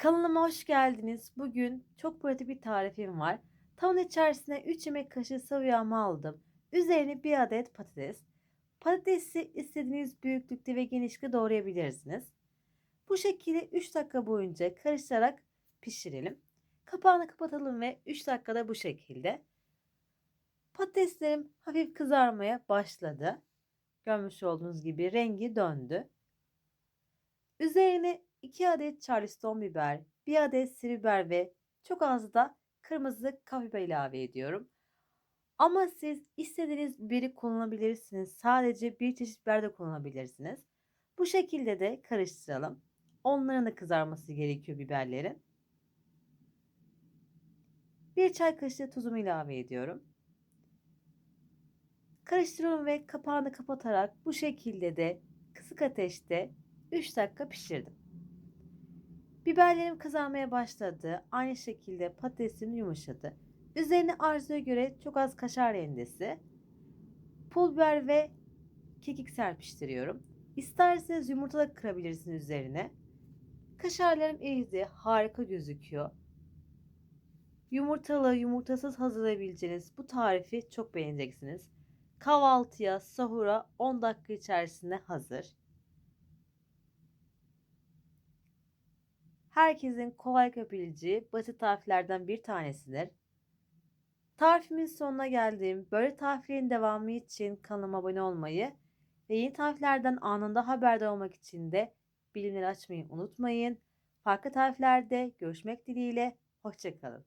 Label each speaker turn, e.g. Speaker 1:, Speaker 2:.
Speaker 1: Kanalıma hoş geldiniz. Bugün çok pratik bir tarifim var. Tavanın içerisine 3 yemek kaşığı sıvı yağımı aldım. Üzerine 1 adet patates. Patatesi istediğiniz büyüklükte ve genişlikte doğrayabilirsiniz. Bu şekilde 3 dakika boyunca karıştırarak pişirelim. Kapağını kapatalım ve 3 dakikada bu şekilde. Patateslerim hafif kızarmaya başladı. Görmüş olduğunuz gibi rengi döndü. Üzerine 2 adet charleston biber, 1 adet sivri biber ve çok az da kırmızı kapya ilave ediyorum. Ama siz istediğiniz biberi kullanabilirsiniz. Sadece bir çeşit biber de kullanabilirsiniz. Bu şekilde de karıştıralım. Onların da kızarması gerekiyor biberlerin. Bir çay kaşığı tuzumu ilave ediyorum. Karıştırıyorum ve kapağını kapatarak bu şekilde de kısık ateşte 3 dakika pişirdim. Biberlerim kızarmaya başladı. Aynı şekilde patatesim yumuşadı. Üzerine arzuya göre çok az kaşar rendesi, pul biber ve kekik serpiştiriyorum. İsterseniz yumurta da kırabilirsiniz üzerine. Kaşarlarım eridi. Harika gözüküyor. Yumurtalı, yumurtasız hazırlayabileceğiniz bu tarifi çok beğeneceksiniz. Kahvaltıya, sahura 10 dakika içerisinde hazır. Herkesin kolay yapabileceği basit tariflerden bir tanesidir. Tarifimin sonuna geldim. Böyle tariflerin devamı için kanalıma abone olmayı ve yeni tariflerden anında haberdar olmak için de bilimleri açmayı unutmayın. Farklı tariflerde görüşmek dileğiyle. Hoşçakalın.